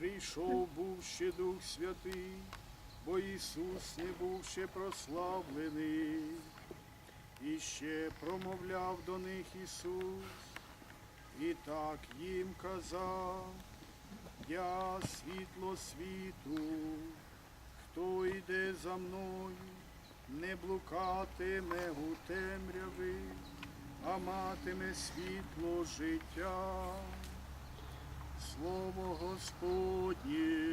прийшов був ще Дух Святий, бо Ісус не був ще прославлений. І ще промовляв до них Ісус, і так їм казав, я світло світу, хто йде за мною, не блукатиме у темряви, а матиме світло життя. Слово Господнє.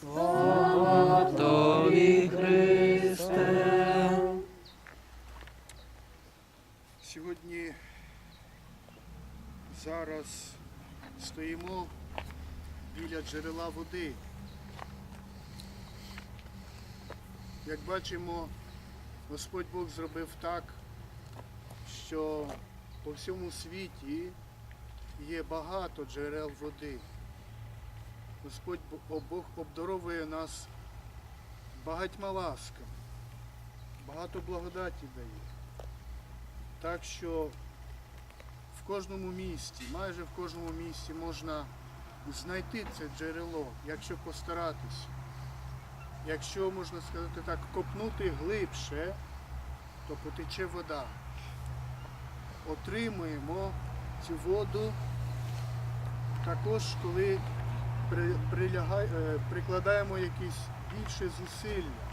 Слава Тобі, Христе. Сьогодні зараз стоїмо біля джерела води. Як бачимо, Господь Бог зробив так, що по всьому світі є багато джерел води. Господь Бог обдаровує нас багатьма ласками, багато благодаті дає. Так що в кожному місті, майже в кожному місті можна знайти це джерело, якщо постаратися. Якщо, можна сказати так, копнути глибше, то потече вода. Отримуємо цю воду також, коли е, прикладаємо якісь більше зусилля.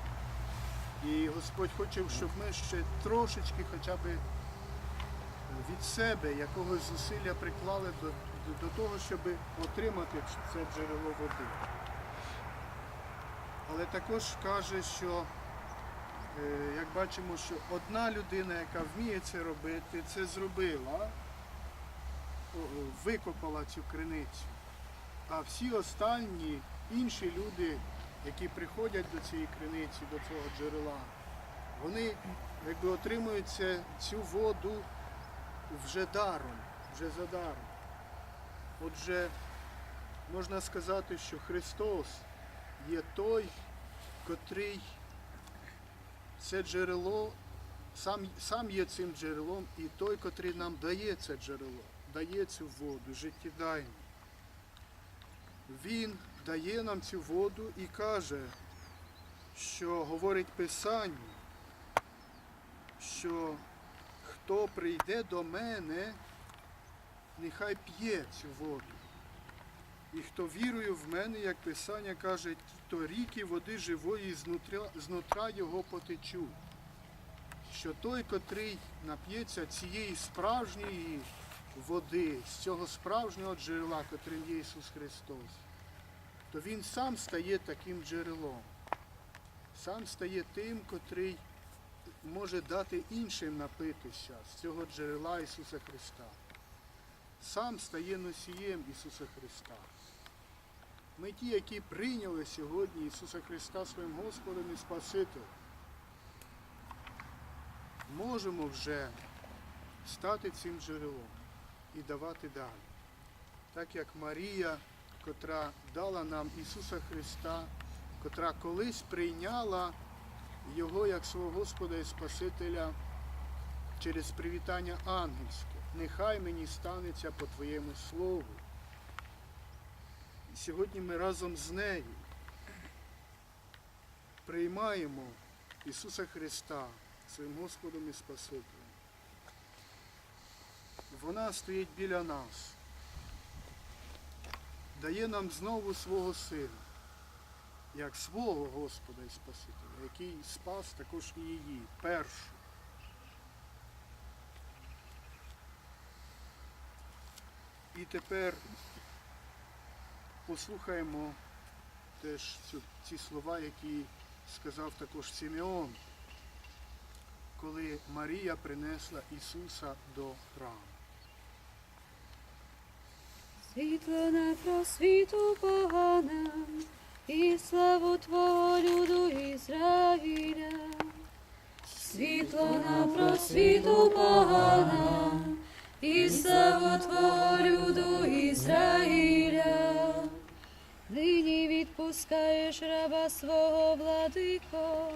І Господь хоче, щоб ми ще трошечки хоча б від себе якогось зусилля приклали до, до, до того, щоб отримати це джерело води. Але також каже, що е, як бачимо, що одна людина, яка вміє це робити, це зробила, викопала цю криницю. А всі останні інші люди, які приходять до цієї криниці, до цього джерела, вони якби отримують цю воду вже даром, вже за даром. Отже, можна сказати, що Христос є той, котрий це джерело, сам, сам є цим джерелом, і той, котрий нам дає це джерело, дає цю воду, життєдайну. Він дає нам цю воду і каже, що говорить Писання, що хто прийде до мене, нехай п'є цю воду. І хто вірує в мене, як Писання каже, то ріки води живої знутра його потечуть. Що той, котрий нап'ється цієї справжньої води, з цього справжнього джерела, котрим є Ісус Христос, то Він сам стає таким джерелом, сам стає тим, котрий може дати іншим напитися з цього джерела Ісуса Христа. Сам стає носієм Ісуса Христа. Ми ті, які прийняли сьогодні Ісуса Христа своїм Господом і Спасителем, можемо вже стати цим джерелом і давати далі. Так як Марія, котра дала нам Ісуса Христа, котра колись прийняла його як свого Господа і Спасителя через привітання ангельське. Нехай мені станеться по Твоєму Слову. І сьогодні ми разом з нею приймаємо Ісуса Христа своїм Господом і Спасителем. Вона стоїть біля нас, дає нам знову свого Сина як свого Господа і Спасителя, який спас також і її, першу. І тепер послухаємо теж ці слова, які сказав також Симеон, коли Марія принесла Ісуса до храму. Світло на просвіту поганам, і славу Твого люду Ізраїля. Світло на просвіту поганам, і славу Твого люду Ізраїля. Нині відпускаєш раба свого владико,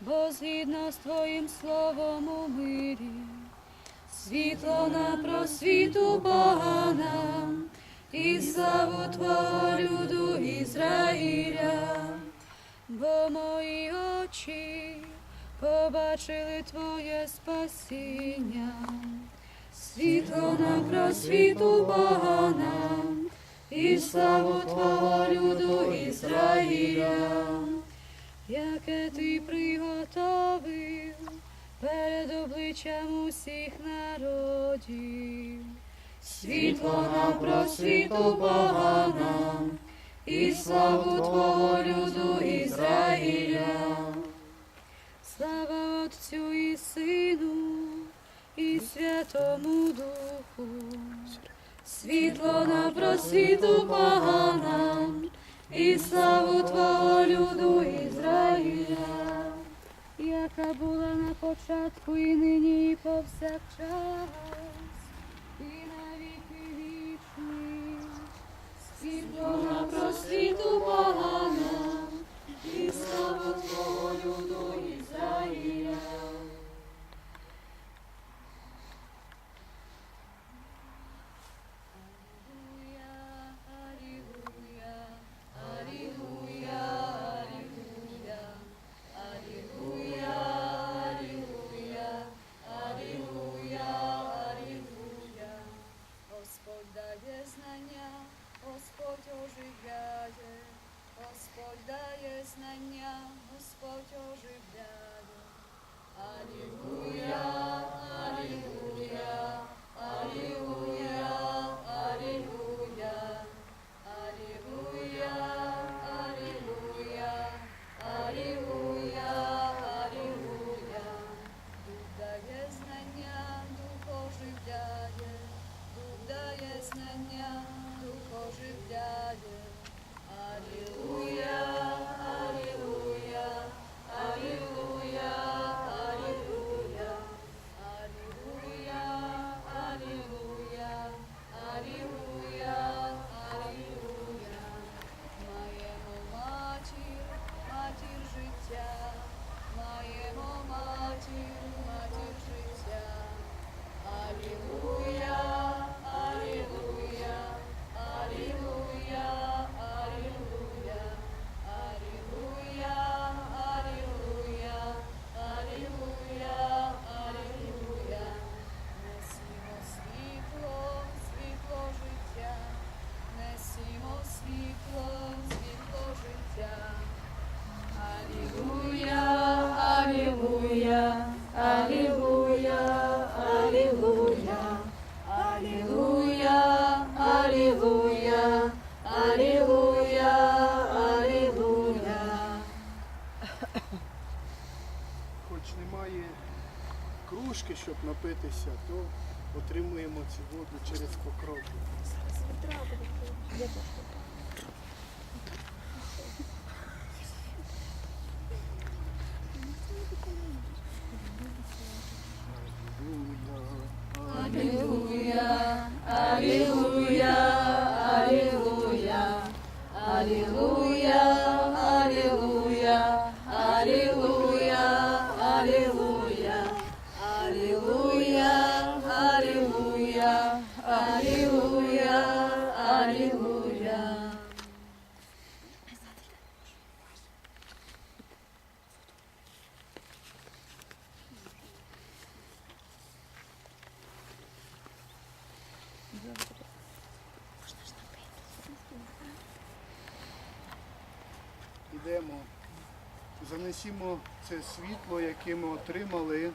бо згідно з Твоїм словом у мирі. Світло на просвіту поганам, і славу Твого люду Ізраїля, бо мої очі побачили Твоє спасіння, світло на просвіту Бога нам, і славу Твого люду Ізраїля, яке ти приготовив перед обличчям усіх народів. Світло нам просвіту Бога нам, і славу Твого люду Ізраїля. Слава Отцю і Сину, і Святому Духу. Світло на просвіту Бога нам, і славу Твого люду Ізраїля, яка була на початку і нині, повсякчас, дыхание, духов живляет. Аллилуйя! Кружки, щоб напитися, то отримуємо цю воду через покрови. Алілуя, алілуя, алілуя, алілуя. Ідемо, занесімо це світло, яке ми отримали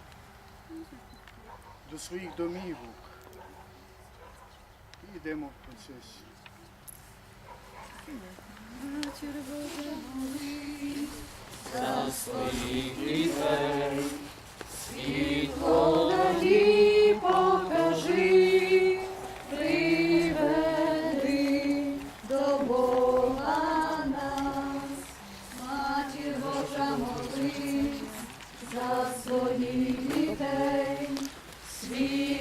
до своїх домівок. І йдемо в процесі. За своїх дітей, Світло надії своїх дітей. Світло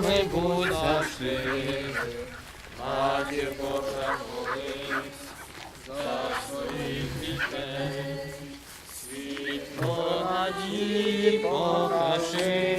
нами будь завжди. Матір Божа молись за своїх дітей. Світло надії покажи.